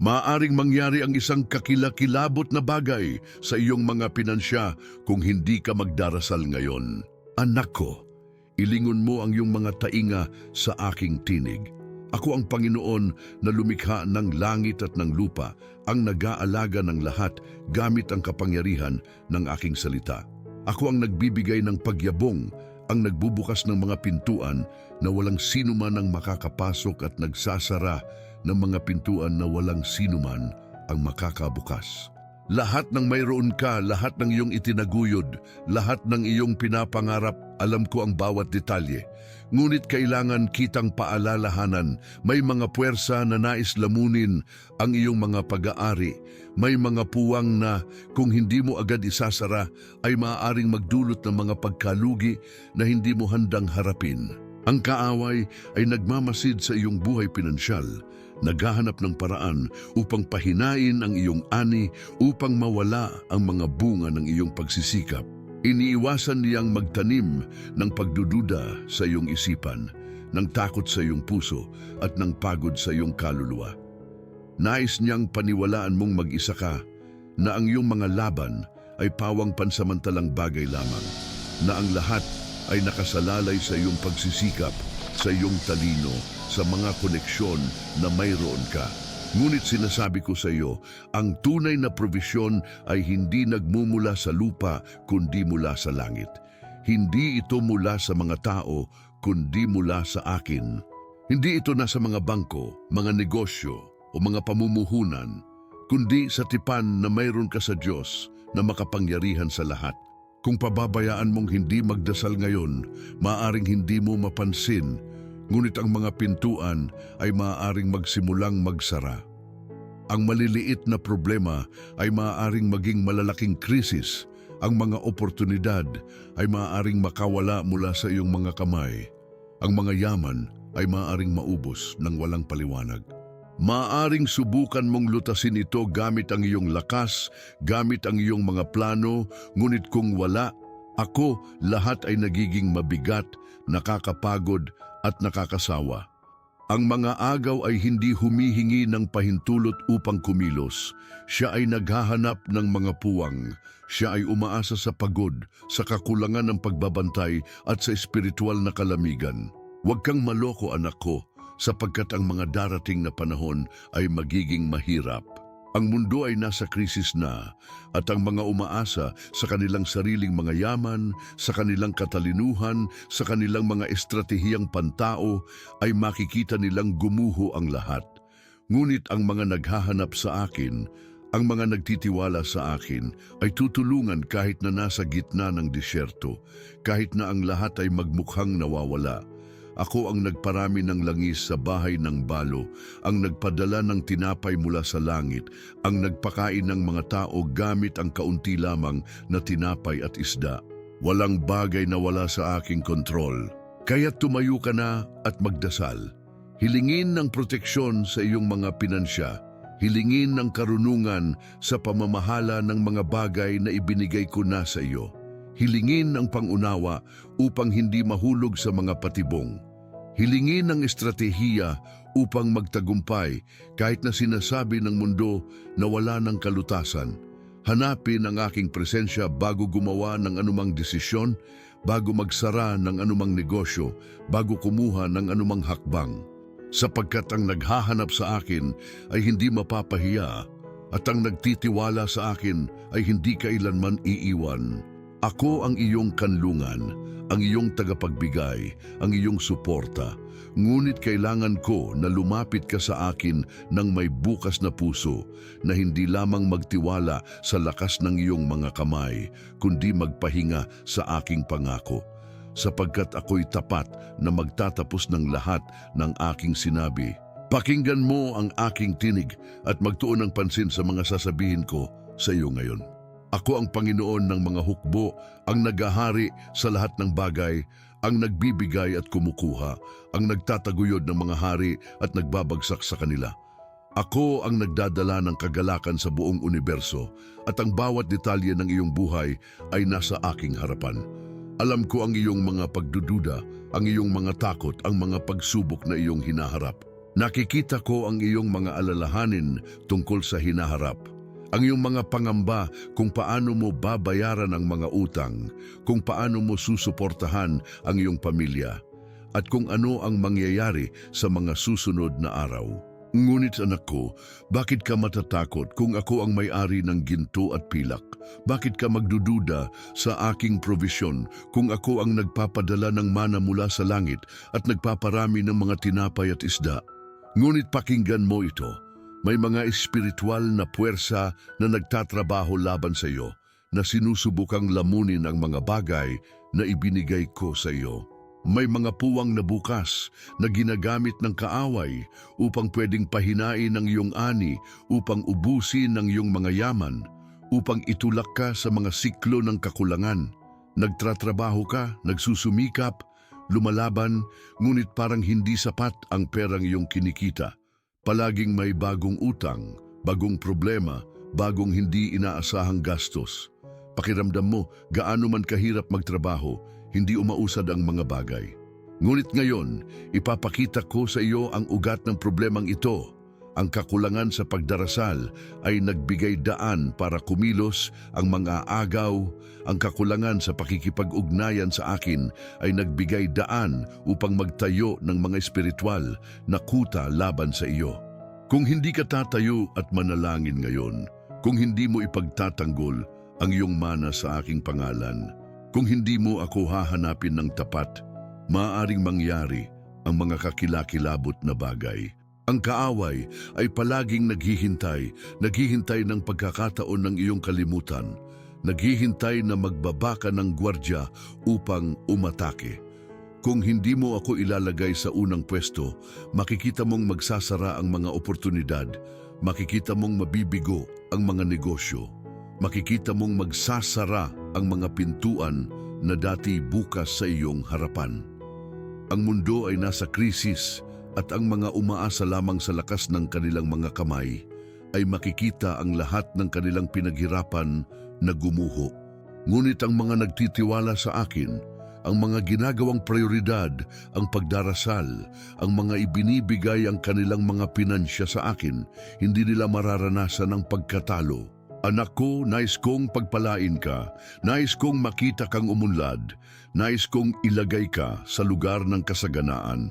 Maaring mangyari ang isang kakilakilabot na bagay sa iyong mga pinansya kung hindi ka magdarasal ngayon. Anak ko, ilingon mo ang iyong mga tainga sa aking tinig. Ako ang Panginoon na lumikha ng langit at ng lupa, ang nag-aalaga ng lahat gamit ang kapangyarihan ng aking salita. Ako ang nagbibigay ng pagyabong, ang nagbubukas ng mga pintuan na walang sino man ang makakapasok at nagsasara ng mga pintuan na walang sino man ang makakabukas. Lahat ng mayroon ka, lahat ng iyong itinaguyod, lahat ng iyong pinapangarap, alam ko ang bawat detalye. Ngunit kailangan kitang paalalahanan, may mga puwersa na nais lamunin ang iyong mga pag-aari. May mga puwang na kung hindi mo agad isasara ay maaaring magdulot ng mga pagkalugi na hindi mo handang harapin. Ang kaaway ay nagmamasid sa iyong buhay pinansyal, naghahanap ng paraan upang pahinain ang iyong ani upang mawala ang mga bunga ng iyong pagsisikap. Iniiwasan niyang magtanim ng pagdududa sa iyong isipan, ng takot sa iyong puso at ng pagod sa iyong kaluluwa. Nais niyang paniwalaan mong mag-isa ka na ang iyong mga laban ay pawang pansamantalang bagay lamang, na ang lahat ay nakasalalay sa iyong pagsisikap, sa iyong talino, sa mga koneksyon na mayroon ka. Ngunit sinasabi ko sa iyo, ang tunay na provisyon ay hindi nagmumula sa lupa kundi mula sa langit. Hindi ito mula sa mga tao kundi mula sa akin. Hindi ito nasa mga bangko, mga negosyo o mga pamumuhunan, kundi sa tipan na mayroon ka sa Diyos na makapangyarihan sa lahat. Kung pababayaan mong hindi magdasal ngayon, maaring hindi mo mapansin, ngunit ang mga pintuan ay maaaring magsimulang magsara. Ang maliliit na problema ay maaaring maging malalaking krisis. Ang mga oportunidad ay maaaring makawala mula sa iyong mga kamay. Ang mga yaman ay maaaring maubos ng walang paliwanag. Maaring subukan mong lutasin ito gamit ang iyong lakas, gamit ang iyong mga plano, ngunit kung wala, ako lahat ay nagiging mabigat, nakakapagod at nakakasawa. Ang mga agaw ay hindi humihingi ng pahintulot upang kumilos. Siya ay naghahanap ng mga puwang. Siya ay umaasa sa pagod, sa kakulangan ng pagbabantay at sa espiritual na kalamigan. Huwag kang maloko anak ko, sapagkat ang mga darating na panahon ay magiging mahirap. Ang mundo ay nasa krisis na at ang mga umaasa sa kanilang sariling mga yaman, sa kanilang katalinuhan, sa kanilang mga estratehiyang pantao ay makikita nilang gumuho ang lahat. Ngunit ang mga naghahanap sa akin, ang mga nagtitiwala sa akin ay tutulungan kahit na nasa gitna ng disyerto, kahit na ang lahat ay magmukhang nawawala. Ako ang nagparami ng langis sa bahay ng balo, ang nagpadala ng tinapay mula sa langit, ang nagpakain ng mga tao gamit ang kaunti lamang na tinapay at isda. Walang bagay na wala sa aking kontrol. Kaya tumayo ka na at magdasal. Hilingin ng proteksyon sa iyong mga pinansya. Hilingin ng karunungan sa pamamahala ng mga bagay na ibinigay ko na sa iyo. Hilingin ang pangunawa upang hindi mahulog sa mga patibong. Hilingin ang estratehiya upang magtagumpay kahit na sinasabi ng mundo na wala ng kalutasan. Hanapin ang aking presensya bago gumawa ng anumang desisyon, bago magsara ng anumang negosyo, bago kumuha ng anumang hakbang. Sapagkat ang naghahanap sa akin ay hindi mapapahiya at ang nagtitiwala sa akin ay hindi kailanman iiwan. Ako ang iyong kanlungan, ang iyong tagapagbigay, ang iyong suporta. Ngunit kailangan ko na lumapit ka sa akin ng may bukas na puso, na hindi lamang magtiwala sa lakas ng iyong mga kamay, kundi magpahinga sa aking pangako. Sapagkat ako'y tapat na magtatapos ng lahat ng aking sinabi. Pakinggan mo ang aking tinig at magtuon ng pansin sa mga sasabihin ko sa iyo ngayon. Ako ang Panginoon ng mga hukbo, ang nagahari sa lahat ng bagay, ang nagbibigay at kumukuha, ang nagtataguyod ng mga hari at nagbabagsak sa kanila. Ako ang nagdadala ng kagalakan sa buong universo at ang bawat detalye ng iyong buhay ay nasa aking harapan. Alam ko ang iyong mga pagdududa, ang iyong mga takot, ang mga pagsubok na iyong hinaharap. Nakikita ko ang iyong mga alalahanin tungkol sa hinaharap. Ang iyong mga pangamba kung paano mo babayaran ang mga utang, kung paano mo susuportahan ang iyong pamilya, at kung ano ang mangyayari sa mga susunod na araw. Ngunit anak ko, bakit ka matatakot kung ako ang may-ari ng ginto at pilak? Bakit ka magdududa sa aking provisyon kung ako ang nagpapadala ng mana mula sa langit at nagpaparami ng mga tinapay at isda? Ngunit pakinggan mo ito. May mga espiritual na puwersa na nagtatrabaho laban sa iyo, na sinusubukang lamunin ang mga bagay na ibinigay ko sa iyo. May mga puwang na bukas na ginagamit ng kaaway upang pwedeng pahinain ang iyong ani, upang ubusin ang iyong mga yaman, upang itulak ka sa mga siklo ng kakulangan. Nagtratrabaho ka, nagsusumikap, lumalaban, ngunit parang hindi sapat ang perang iyong kinikita. Palaging may bagong utang, bagong problema, bagong hindi inaasahang gastos. Pakiramdam mo, gaano man kahirap magtrabaho, hindi umausad ang mga bagay. Ngunit ngayon, ipapakita ko sa iyo ang ugat ng problemang ito. Ang kakulangan sa pagdarasal ay nagbigay daan para kumilos ang mga agaw. Ang kakulangan sa pakikipag-ugnayan sa akin ay nagbigay daan upang magtayo ng mga espiritual na kuta laban sa iyo. Kung hindi ka tatayo at manalangin ngayon, kung hindi mo ipagtatanggol ang iyong mana sa aking pangalan, kung hindi mo ako hahanapin ng tapat, maaaring mangyari ang mga kakilakilabot na bagay. Ang kaaway ay palaging naghihintay, naghihintay ng pagkakataon ng iyong kalimutan, naghihintay na magbabaka ng gwardya upang umatake. Kung hindi mo ako ilalagay sa unang pwesto, makikita mong magsasara ang mga oportunidad, makikita mong mabibigo ang mga negosyo, makikita mong magsasara ang mga pintuan na dati bukas sa iyong harapan. Ang mundo ay nasa krisis at ang mga umaasa lamang sa lakas ng kanilang mga kamay ay makikita ang lahat ng kanilang pinaghirapan na gumuho. Ngunit ang mga nagtitiwala sa akin, ang mga ginagawang prioridad, ang pagdarasal, ang mga ibinibigay ang kanilang mga pinansya sa akin, hindi nila mararanasan ang pagkatalo. Anak ko, nais kong pagpalain ka, nais kong makita kang umunlad, nais kong ilagay ka sa lugar ng kasaganaan.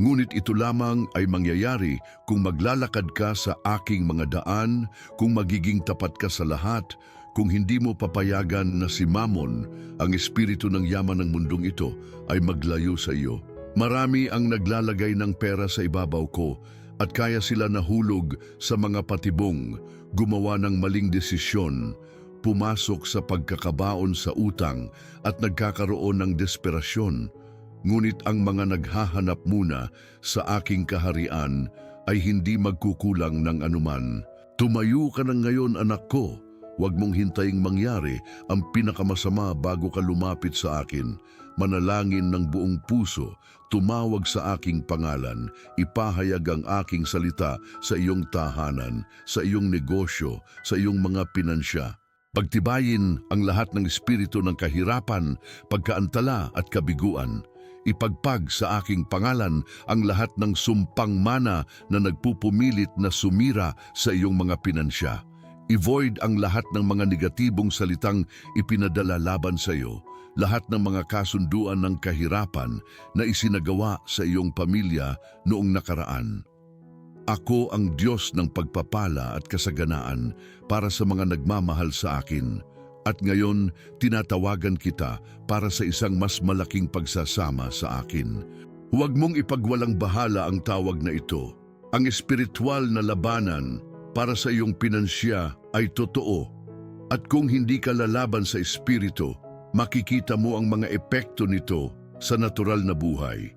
Ngunit ito lamang ay mangyayari kung maglalakad ka sa aking mga daan, kung magiging tapat ka sa lahat, kung hindi mo papayagan na si Mamon, ang espiritu ng yaman ng mundong ito, ay maglayo sa iyo. Marami ang naglalagay ng pera sa ibabaw ko at kaya sila nahulog sa mga patibong, gumawa ng maling desisyon, pumasok sa pagkakabaon sa utang at nagkakaroon ng desperasyon. Ngunit ang mga naghahanap muna sa aking kaharian ay hindi magkukulang ng anuman. Tumayo ka na ngayon anak ko, huwag mong hintaying mangyari ang pinakamasama bago ka lumapit sa akin. Manalangin ng buong puso, tumawag sa aking pangalan, ipahayag ang aking salita sa iyong tahanan, sa iyong negosyo, sa iyong mga pinansya. Pagtibayin ang lahat ng espiritu ng kahirapan, pagkaantala at kabiguan. Ipagpag sa aking pangalan ang lahat ng sumpang mana na nagpupumilit na sumira sa iyong mga pinansya. I-void ang lahat ng mga negatibong salitang ipinadala laban sa iyo, lahat ng mga kasunduan ng kahirapan na isinagawa sa iyong pamilya noong nakaraan. Ako ang Diyos ng pagpapala at kasaganaan para sa mga nagmamahal sa akin. At ngayon, tinatawagan kita para sa isang mas malaking pagsasama sa akin. Huwag mong ipagwalang bahala ang tawag na ito. Ang espiritual na labanan para sa iyong pinansya ay totoo. At kung hindi ka lalaban sa espiritu, makikita mo ang mga epekto nito sa natural na buhay.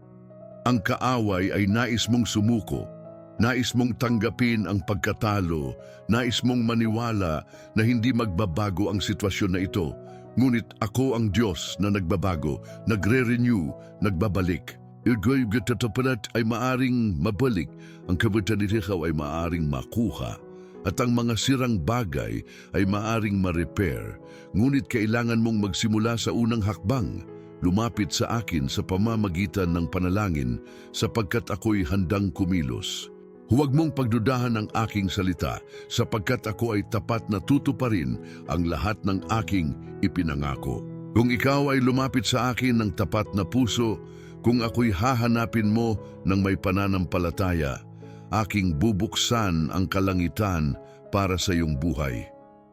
Ang kaaway ay nais mong sumuko, Nais mong tanggapin ang pagkatalo, nais mong maniwala na hindi magbabago ang sitwasyon na ito. Ngunit ako ang Diyos na nagbabago, nagre-renew, nagbabalik. Ilgoy gatatapalat ay maaring mabalik, ang kabutan ni ikaw ay maaring makuha. At ang mga sirang bagay ay maaring ma-repair, ngunit kailangan mong magsimula sa unang hakbang. lumapit sa akin sa pamamagitan ng panalangin sapagkat ako'y handang kumilos. Huwag mong pagdudahan ang aking salita sapagkat ako ay tapat na tutuparin ang lahat ng aking ipinangako. Kung ikaw ay lumapit sa akin ng tapat na puso, kung ako'y hahanapin mo ng may pananampalataya, aking bubuksan ang kalangitan para sa iyong buhay.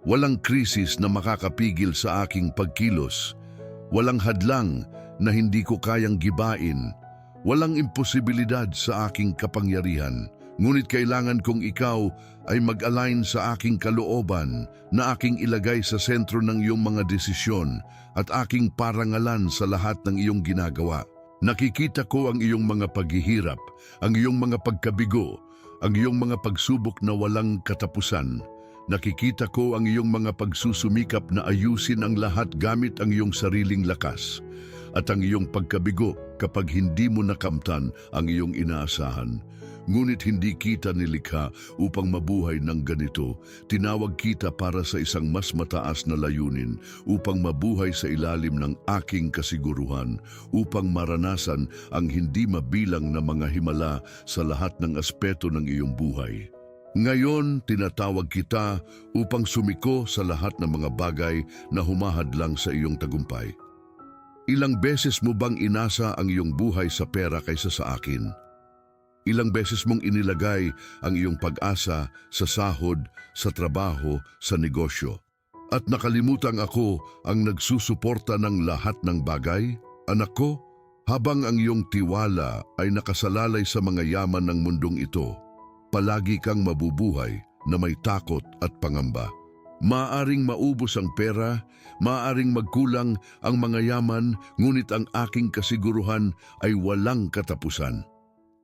Walang krisis na makakapigil sa aking pagkilos. Walang hadlang na hindi ko kayang gibain. Walang imposibilidad sa aking kapangyarihan. Ngunit kailangan kong ikaw ay mag-align sa aking kalooban na aking ilagay sa sentro ng iyong mga desisyon at aking parangalan sa lahat ng iyong ginagawa. Nakikita ko ang iyong mga paghihirap, ang iyong mga pagkabigo, ang iyong mga pagsubok na walang katapusan. Nakikita ko ang iyong mga pagsusumikap na ayusin ang lahat gamit ang iyong sariling lakas at ang iyong pagkabigo kapag hindi mo nakamtan ang iyong inaasahan. Ngunit hindi kita nilikha upang mabuhay ng ganito. Tinawag kita para sa isang mas mataas na layunin, upang mabuhay sa ilalim ng aking kasiguruhan, upang maranasan ang hindi mabilang na mga himala sa lahat ng aspeto ng iyong buhay. Ngayon, tinatawag kita upang sumiko sa lahat ng mga bagay na humahadlang sa iyong tagumpay. Ilang beses mo bang inasa ang iyong buhay sa pera kaysa sa akin? Ilang beses mong inilagay ang iyong pag-asa sa sahod, sa trabaho, sa negosyo. At nakalimutan ako ang nagsusuporta ng lahat ng bagay? Anak ko, habang ang iyong tiwala ay nakasalalay sa mga yaman ng mundong ito, palagi kang mabubuhay na may takot at pangamba. Maaring maubos ang pera, maaring magkulang ang mga yaman, ngunit ang aking kasiguruhan ay walang katapusan.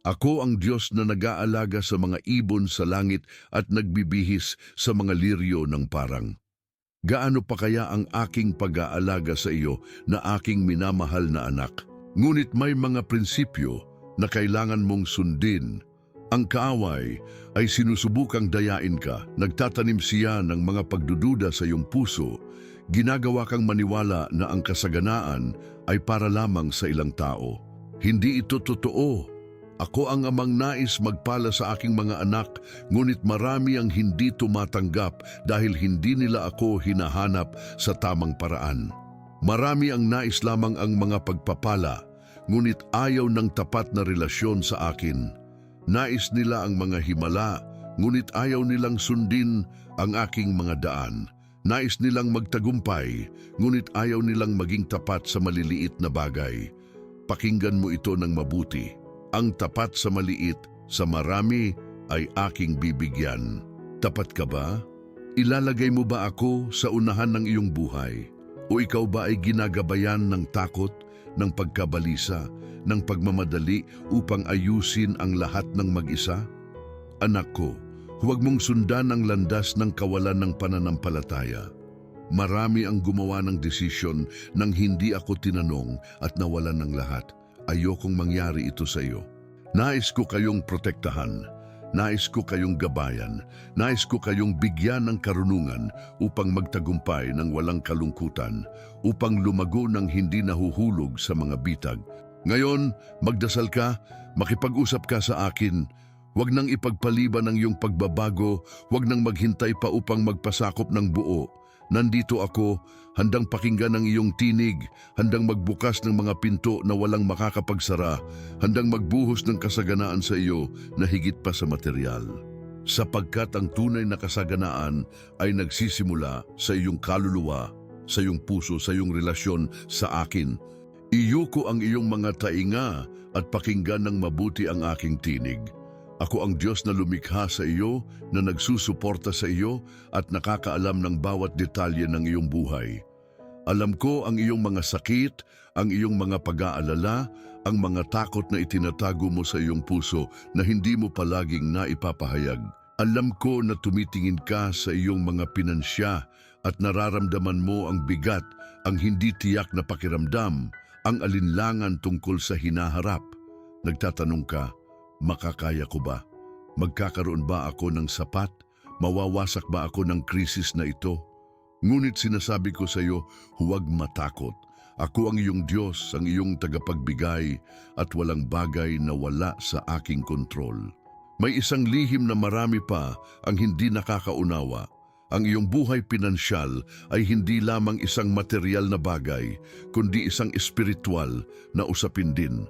Ako ang Diyos na nag-aalaga sa mga ibon sa langit at nagbibihis sa mga liryo ng parang. Gaano pa kaya ang aking pag-aalaga sa iyo na aking minamahal na anak? Ngunit may mga prinsipyo na kailangan mong sundin. Ang kaaway ay sinusubukang dayain ka, nagtatanim siya ng mga pagdududa sa iyong puso, ginagawa kang maniwala na ang kasaganaan ay para lamang sa ilang tao. Hindi ito totoo. Ako ang amang nais magpala sa aking mga anak, ngunit marami ang hindi tumatanggap dahil hindi nila ako hinahanap sa tamang paraan. Marami ang nais lamang ang mga pagpapala, ngunit ayaw ng tapat na relasyon sa akin. Nais nila ang mga himala, ngunit ayaw nilang sundin ang aking mga daan. Nais nilang magtagumpay, ngunit ayaw nilang maging tapat sa maliliit na bagay. Pakinggan mo ito ng mabuti. Ang tapat sa maliit, sa marami, ay aking bibigyan. Tapat ka ba? Ilalagay mo ba ako sa unahan ng iyong buhay? O ikaw ba ay ginagabayan ng takot, ng pagkabalisa, ng pagmamadali upang ayusin ang lahat ng mag-isa? Anak ko, huwag mong sundan ang landas ng kawalan ng pananampalataya. Marami ang gumawa ng desisyon nang hindi ako tinanong at nawalan ng lahat. Ayokong mangyari ito sa iyo. Nais ko kayong protektahan. Nais ko kayong gabayan. Nais ko kayong bigyan ng karunungan upang magtagumpay ng walang kalungkutan, upang lumago ng hindi nahuhulog sa mga bitag. Ngayon, magdasal ka, makipag-usap ka sa akin, Huwag nang ipagpaliban ang iyong pagbabago, huwag nang maghintay pa upang magpasakop ng buo. Nandito ako, handang pakinggan ang iyong tinig, handang magbukas ng mga pinto na walang makakapagsara, handang magbuhos ng kasaganaan sa iyo na higit pa sa material. Sapagkat ang tunay na kasaganaan ay nagsisimula sa iyong kaluluwa, sa iyong puso, sa iyong relasyon sa akin. Iyuko ang iyong mga tainga at pakinggan ng mabuti ang aking tinig. Ako ang Diyos na lumikha sa iyo, na nagsusuporta sa iyo at nakakaalam ng bawat detalye ng iyong buhay. Alam ko ang iyong mga sakit, ang iyong mga pag-aalala, ang mga takot na itinatago mo sa iyong puso na hindi mo palaging naipapahayag. Alam ko na tumitingin ka sa iyong mga pinansya at nararamdaman mo ang bigat, ang hindi tiyak na pakiramdam, ang alinlangan tungkol sa hinaharap. Nagtatanong ka, Makakaya ko ba? Magkakaroon ba ako ng sapat? Mawawasak ba ako ng krisis na ito? Ngunit sinasabi ko sa iyo, huwag matakot. Ako ang iyong Diyos, ang iyong tagapagbigay at walang bagay na wala sa aking kontrol. May isang lihim na marami pa ang hindi nakakaunawa. Ang iyong buhay pinansyal ay hindi lamang isang material na bagay, kundi isang espiritual na usapin din.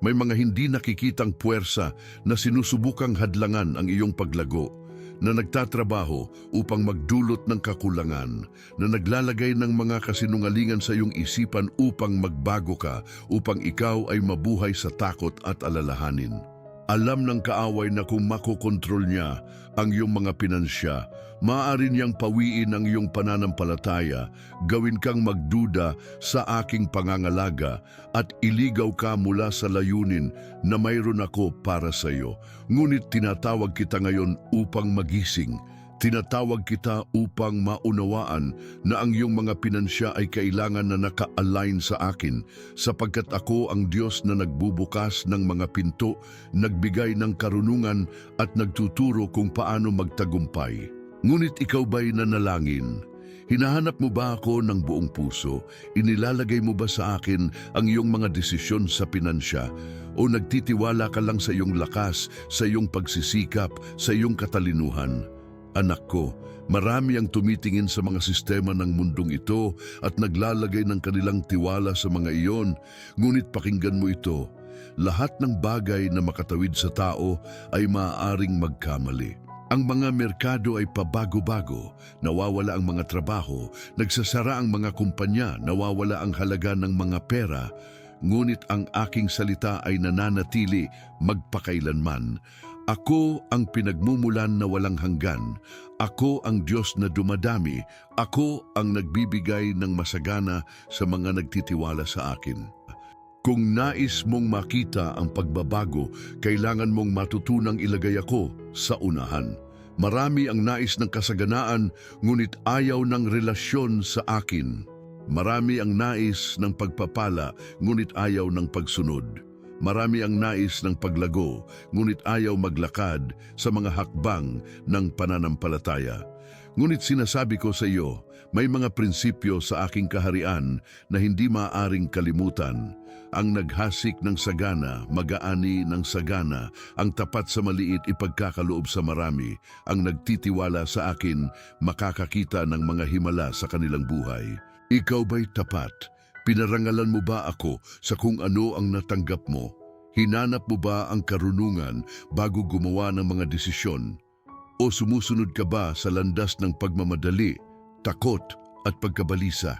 May mga hindi nakikitang puwersa na sinusubukang hadlangan ang iyong paglago, na nagtatrabaho upang magdulot ng kakulangan, na naglalagay ng mga kasinungalingan sa iyong isipan upang magbago ka, upang ikaw ay mabuhay sa takot at alalahanin. Alam ng kaaway na kung makokontrol niya ang iyong mga pinansya, maaari niyang pawiin ang iyong pananampalataya, gawin kang magduda sa aking pangangalaga at iligaw ka mula sa layunin na mayroon ako para sa iyo. Ngunit tinatawag kita ngayon upang magising. Tinatawag kita upang maunawaan na ang iyong mga pinansya ay kailangan na naka-align sa akin sapagkat ako ang Diyos na nagbubukas ng mga pinto, nagbigay ng karunungan at nagtuturo kung paano magtagumpay. Ngunit ikaw ba'y nanalangin? Hinahanap mo ba ako ng buong puso? Inilalagay mo ba sa akin ang iyong mga desisyon sa pinansya? O nagtitiwala ka lang sa iyong lakas, sa iyong pagsisikap, sa iyong katalinuhan? Anak ko, marami ang tumitingin sa mga sistema ng mundong ito at naglalagay ng kanilang tiwala sa mga iyon. Ngunit pakinggan mo ito, lahat ng bagay na makatawid sa tao ay maaaring magkamali. Ang mga merkado ay pabago-bago, nawawala ang mga trabaho, nagsasara ang mga kumpanya, nawawala ang halaga ng mga pera, ngunit ang aking salita ay nananatili magpakailanman. Ako ang pinagmumulan na walang hanggan. Ako ang Diyos na dumadami. Ako ang nagbibigay ng masagana sa mga nagtitiwala sa akin. Kung nais mong makita ang pagbabago, kailangan mong matutunang ilagay ako sa unahan. Marami ang nais ng kasaganaan, ngunit ayaw ng relasyon sa akin. Marami ang nais ng pagpapala, ngunit ayaw ng pagsunod. Marami ang nais ng paglago, ngunit ayaw maglakad sa mga hakbang ng pananampalataya. Ngunit sinasabi ko sa iyo, may mga prinsipyo sa aking kaharian na hindi maaaring kalimutan. Ang naghasik ng sagana, magaani ng sagana, ang tapat sa maliit ipagkakaloob sa marami, ang nagtitiwala sa akin, makakakita ng mga himala sa kanilang buhay. Ikaw ba'y tapat? Pinarangalan mo ba ako sa kung ano ang natanggap mo? Hinanap mo ba ang karunungan bago gumawa ng mga desisyon? O sumusunod ka ba sa landas ng pagmamadali, takot at pagkabalisa?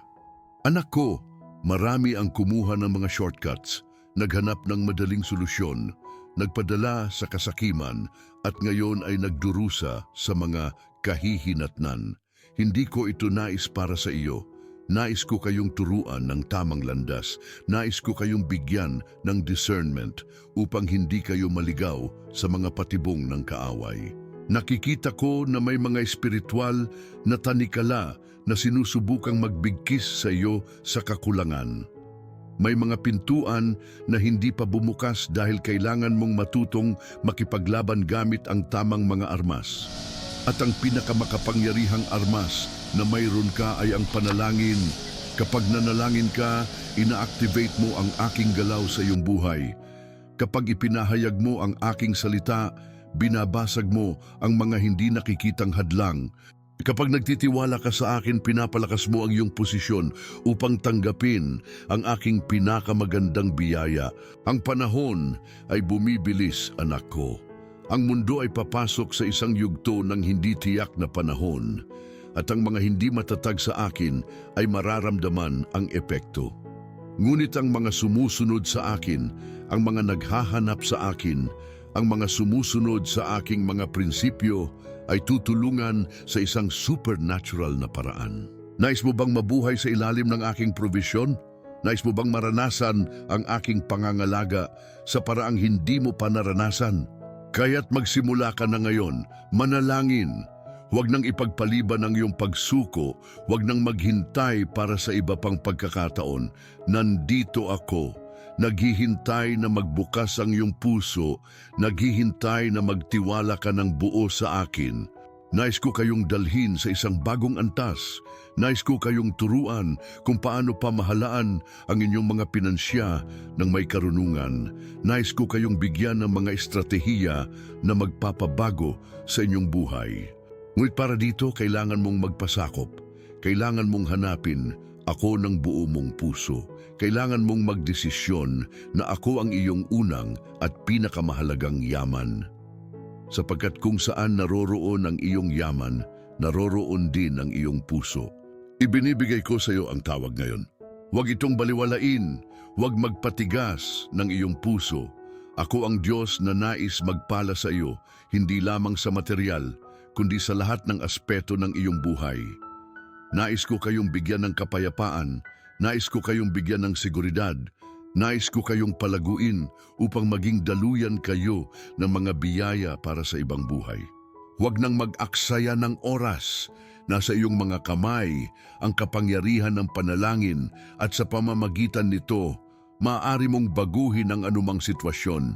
Anak ko, marami ang kumuha ng mga shortcuts, naghanap ng madaling solusyon, nagpadala sa kasakiman at ngayon ay nagdurusa sa mga kahihinatnan. Hindi ko ito nais para sa iyo. Nais ko kayong turuan ng tamang landas. Nais ko kayong bigyan ng discernment upang hindi kayo maligaw sa mga patibong ng kaaway. Nakikita ko na may mga espiritual na tanikala na sinusubukang magbigkis sa iyo sa kakulangan. May mga pintuan na hindi pa bumukas dahil kailangan mong matutong makipaglaban gamit ang tamang mga armas. At ang pinakamakapangyarihang armas na mayroon ka ay ang panalangin. Kapag nanalangin ka, ina-activate mo ang aking galaw sa iyong buhay. Kapag ipinahayag mo ang aking salita, binabasag mo ang mga hindi nakikitang hadlang. Kapag nagtitiwala ka sa akin, pinapalakas mo ang iyong posisyon upang tanggapin ang aking pinakamagandang biyaya. Ang panahon ay bumibilis, anak ko. Ang mundo ay papasok sa isang yugto ng hindi tiyak na panahon at ang mga hindi matatag sa akin ay mararamdaman ang epekto. Ngunit ang mga sumusunod sa akin, ang mga naghahanap sa akin, ang mga sumusunod sa aking mga prinsipyo ay tutulungan sa isang supernatural na paraan. Nais mo bang mabuhay sa ilalim ng aking provisyon? Nais mo bang maranasan ang aking pangangalaga sa paraang hindi mo pa naranasan? Kaya't magsimula ka na ngayon, manalangin. Huwag nang ipagpaliban ang iyong pagsuko, huwag nang maghintay para sa iba pang pagkakataon. Nandito ako, naghihintay na magbukas ang iyong puso, naghihintay na magtiwala ka ng buo sa akin. Nais ko kayong dalhin sa isang bagong antas. Nais ko kayong turuan kung paano pamahalaan ang inyong mga pinansya ng may karunungan. Nais ko kayong bigyan ng mga estratehiya na magpapabago sa inyong buhay. Ngunit para dito, kailangan mong magpasakop. Kailangan mong hanapin ako ng buo mong puso. Kailangan mong magdesisyon na ako ang iyong unang at pinakamahalagang yaman sapagkat kung saan naroroon ang iyong yaman, naroroon din ang iyong puso. Ibinibigay ko sa iyo ang tawag ngayon. Huwag itong baliwalain, huwag magpatigas ng iyong puso. Ako ang Diyos na nais magpala sa iyo, hindi lamang sa material, kundi sa lahat ng aspeto ng iyong buhay. Nais ko kayong bigyan ng kapayapaan, nais ko kayong bigyan ng seguridad, Nais ko kayong palaguin upang maging daluyan kayo ng mga biyaya para sa ibang buhay. Huwag nang mag-aksaya ng oras. Nasa iyong mga kamay ang kapangyarihan ng panalangin at sa pamamagitan nito, maaari mong baguhin ang anumang sitwasyon.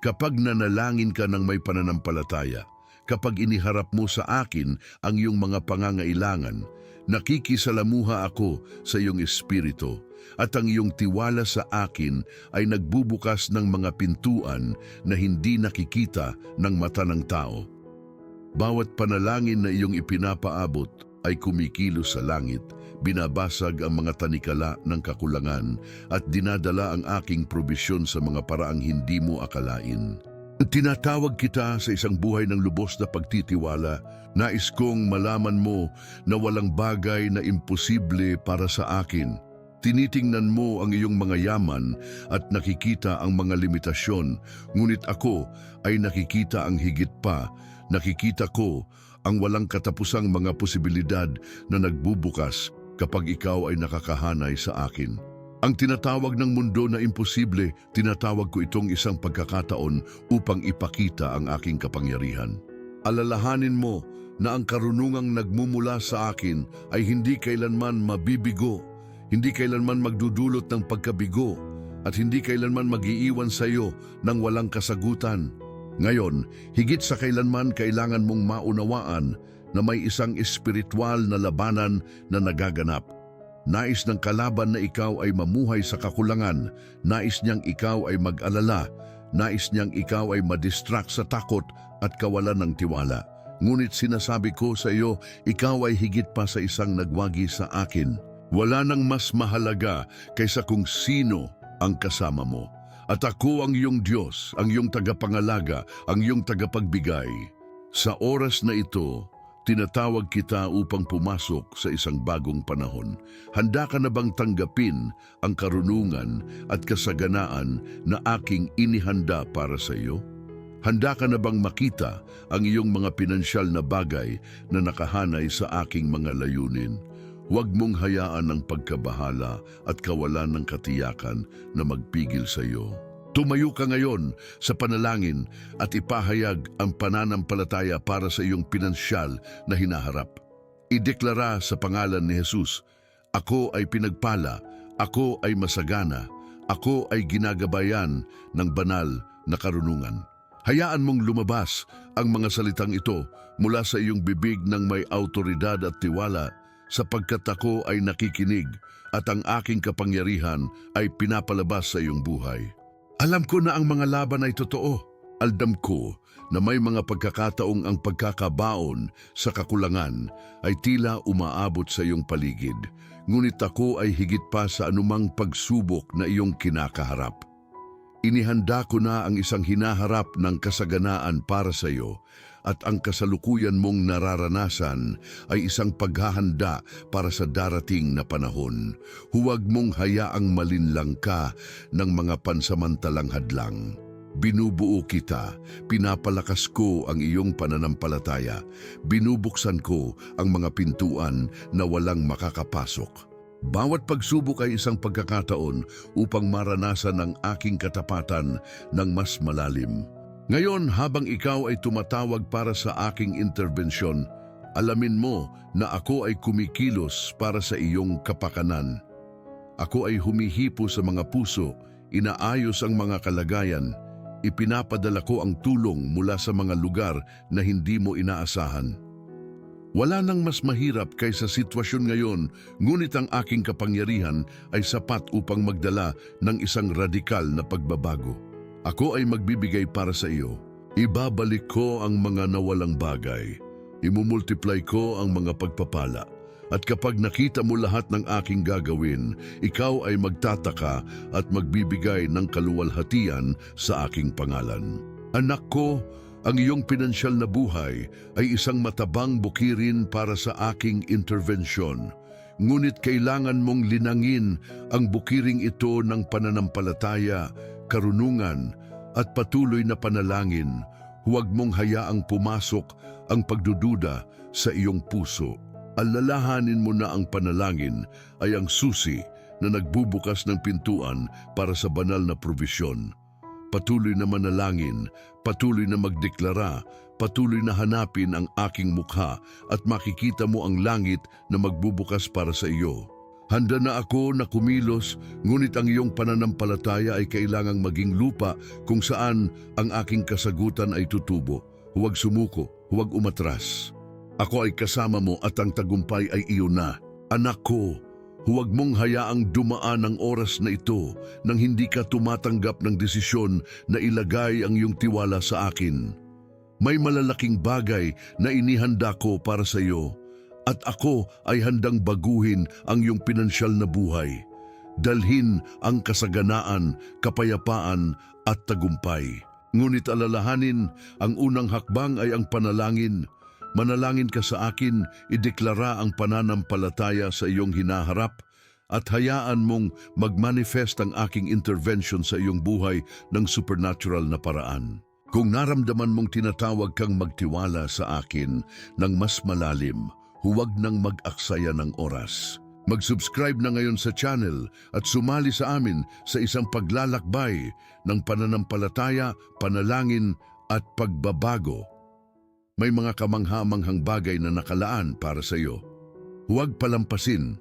Kapag nanalangin ka ng may pananampalataya, kapag iniharap mo sa akin ang iyong mga pangangailangan, nakikisalamuha ako sa iyong espiritu at ang iyong tiwala sa akin ay nagbubukas ng mga pintuan na hindi nakikita ng mata ng tao. Bawat panalangin na iyong ipinapaabot ay kumikilos sa langit, binabasag ang mga tanikala ng kakulangan at dinadala ang aking probisyon sa mga paraang hindi mo akalain. Tinatawag kita sa isang buhay ng lubos na pagtitiwala. Nais kong malaman mo na walang bagay na imposible para sa akin. Tinitingnan mo ang iyong mga yaman at nakikita ang mga limitasyon, ngunit ako ay nakikita ang higit pa. Nakikita ko ang walang katapusang mga posibilidad na nagbubukas kapag ikaw ay nakakahanay sa akin. Ang tinatawag ng mundo na imposible, tinatawag ko itong isang pagkakataon upang ipakita ang aking kapangyarihan. Alalahanin mo na ang karunungang nagmumula sa akin ay hindi kailanman mabibigo, hindi kailanman magdudulot ng pagkabigo, at hindi kailanman magiiwan sa iyo ng walang kasagutan. Ngayon, higit sa kailanman kailangan mong maunawaan na may isang espiritual na labanan na nagaganap. Nais ng kalaban na ikaw ay mamuhay sa kakulangan. Nais niyang ikaw ay mag-alala. Nais niyang ikaw ay madistract sa takot at kawalan ng tiwala. Ngunit sinasabi ko sa iyo, ikaw ay higit pa sa isang nagwagi sa akin. Wala nang mas mahalaga kaysa kung sino ang kasama mo. At ako ang iyong Diyos, ang iyong tagapangalaga, ang iyong tagapagbigay. Sa oras na ito, Tinatawag kita upang pumasok sa isang bagong panahon. Handa ka na bang tanggapin ang karunungan at kasaganaan na aking inihanda para sa iyo? Handa ka na bang makita ang iyong mga pinansyal na bagay na nakahanay sa aking mga layunin? Huwag mong hayaan ang pagkabahala at kawalan ng katiyakan na magpigil sa iyo. Tumayo ka ngayon sa panalangin at ipahayag ang pananampalataya para sa iyong pinansyal na hinaharap. Ideklara sa pangalan ni Jesus, Ako ay pinagpala, ako ay masagana, ako ay ginagabayan ng banal na karunungan. Hayaan mong lumabas ang mga salitang ito mula sa iyong bibig ng may autoridad at tiwala sapagkat ako ay nakikinig at ang aking kapangyarihan ay pinapalabas sa iyong buhay. Alam ko na ang mga laban ay totoo. Aldam ko na may mga pagkakataong ang pagkakabaon sa kakulangan ay tila umaabot sa iyong paligid. Ngunit ako ay higit pa sa anumang pagsubok na iyong kinakaharap. Inihanda ko na ang isang hinaharap ng kasaganaan para sa iyo at ang kasalukuyan mong nararanasan ay isang paghahanda para sa darating na panahon. Huwag mong hayaang malinlang ka ng mga pansamantalang hadlang. Binubuo kita, pinapalakas ko ang iyong pananampalataya, binubuksan ko ang mga pintuan na walang makakapasok. Bawat pagsubok ay isang pagkakataon upang maranasan ang aking katapatan ng mas malalim. Ngayon, habang ikaw ay tumatawag para sa aking interbensyon, alamin mo na ako ay kumikilos para sa iyong kapakanan. Ako ay humihipo sa mga puso, inaayos ang mga kalagayan, ipinapadala ko ang tulong mula sa mga lugar na hindi mo inaasahan. Wala nang mas mahirap kaysa sitwasyon ngayon, ngunit ang aking kapangyarihan ay sapat upang magdala ng isang radikal na pagbabago. Ako ay magbibigay para sa iyo. Ibabalik ko ang mga nawalang bagay. Imumultiply ko ang mga pagpapala. At kapag nakita mo lahat ng aking gagawin, ikaw ay magtataka at magbibigay ng kaluwalhatian sa aking pangalan. Anak ko, ang iyong pinansyal na buhay ay isang matabang bukirin para sa aking intervensyon. Ngunit kailangan mong linangin ang bukiring ito ng pananampalataya, karunungan at patuloy na panalangin. Huwag mong hayaang pumasok ang pagdududa sa iyong puso. Alalahanin mo na ang panalangin ay ang susi na nagbubukas ng pintuan para sa banal na provisyon. Patuloy na manalangin, patuloy na magdeklara, patuloy na hanapin ang aking mukha at makikita mo ang langit na magbubukas para sa iyo. Handa na ako na kumilos, ngunit ang iyong pananampalataya ay kailangang maging lupa kung saan ang aking kasagutan ay tutubo. Huwag sumuko, huwag umatras. Ako ay kasama mo at ang tagumpay ay iyon na. Anak ko, huwag mong hayaang dumaan ang oras na ito nang hindi ka tumatanggap ng desisyon na ilagay ang iyong tiwala sa akin. May malalaking bagay na inihanda ko para sa iyo at ako ay handang baguhin ang iyong pinansyal na buhay. Dalhin ang kasaganaan, kapayapaan at tagumpay. Ngunit alalahanin, ang unang hakbang ay ang panalangin. Manalangin ka sa akin, ideklara ang pananampalataya sa iyong hinaharap at hayaan mong mag-manifest ang aking intervention sa iyong buhay ng supernatural na paraan. Kung naramdaman mong tinatawag kang magtiwala sa akin ng mas malalim, huwag nang mag-aksaya ng oras. Mag-subscribe na ngayon sa channel at sumali sa amin sa isang paglalakbay ng pananampalataya, panalangin at pagbabago. May mga kamangha-manghang bagay na nakalaan para sa iyo. Huwag palampasin